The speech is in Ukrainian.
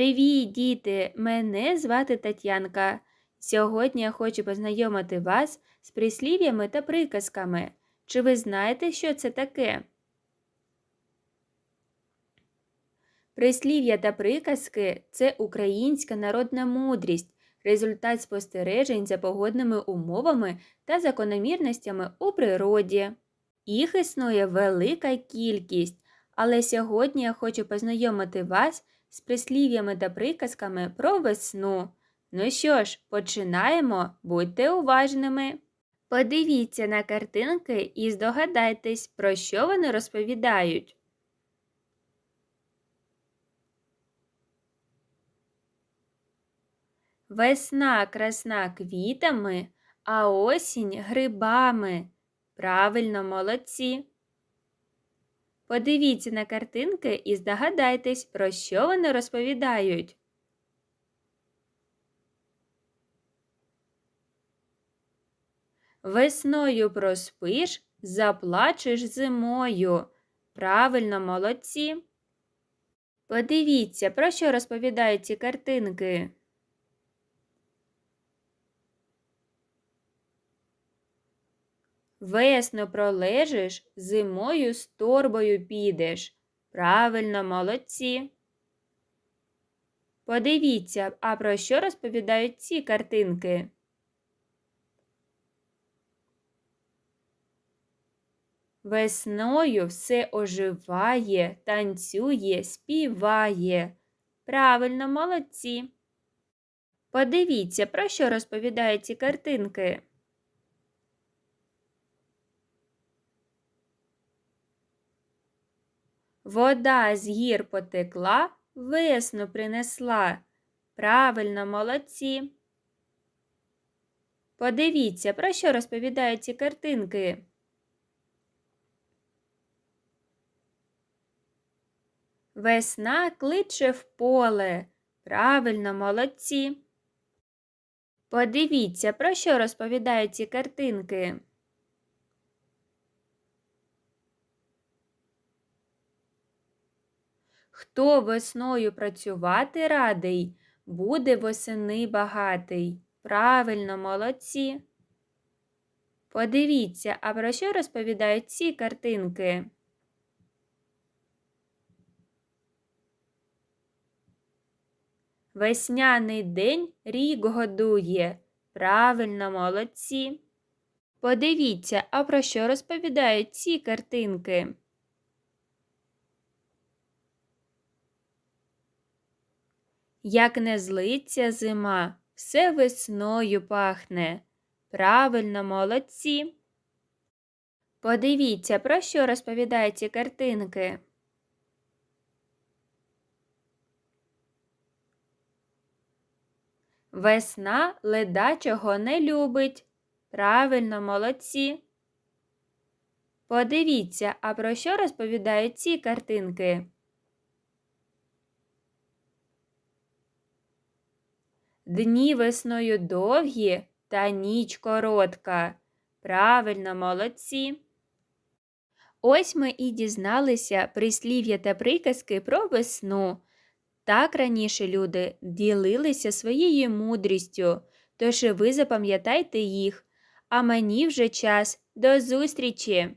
Привіт, діти! Мене звати Тетянка. Сьогодні я хочу познайомити вас з прислів'ями та приказками. Чи ви знаєте, що це таке? Прислів'я та приказки це українська народна мудрість, результат спостережень за погодними умовами та закономірностями у природі. Їх існує велика кількість, але сьогодні я хочу познайомити вас з прислів'ями та приказками про весну. Ну що ж, починаємо, будьте уважними. Подивіться на картинки і здогадайтесь, про що вони розповідають. Весна красна квітами, а осінь грибами. Правильно, молодці. Подивіться на картинки і здогадайтесь, про що вони розповідають. Весною проспиш, заплачеш зимою. Правильно, молодці. Подивіться, про що розповідають ці картинки. Весно пролежиш, зимою з торбою підеш. Правильно, молодці. Подивіться, а про що розповідають ці картинки? Весною все оживає, танцює, співає. Правильно, молодці. Подивіться, про що розповідають ці картинки. Вода з гір потекла, весну принесла. Правильно, молодці. Подивіться, про що розповідають ці картинки. Весна кличе в поле. Правильно, молодці. Подивіться, про що розповідають ці картинки. Хто весною працювати радий, буде восени багатий. Правильно, молодці. Подивіться, а про що розповідають ці картинки? Весняний день рік годує. Правильно, молодці. Подивіться, а про що розповідають ці картинки? Як не злиться зима, все весною пахне. Правильно, молодці. Подивіться, про що розповідають ці картинки. Весна ледачого не любить. Правильно, молодці. Подивіться, а про що розповідають ці картинки? Дні весною довгі та ніч коротка. Правильно, молодці. Ось ми і дізналися прислів'я та приказки про весну. Так раніше люди ділилися своєю мудрістю, тож ви запам'ятайте їх. А мені вже час до зустрічі!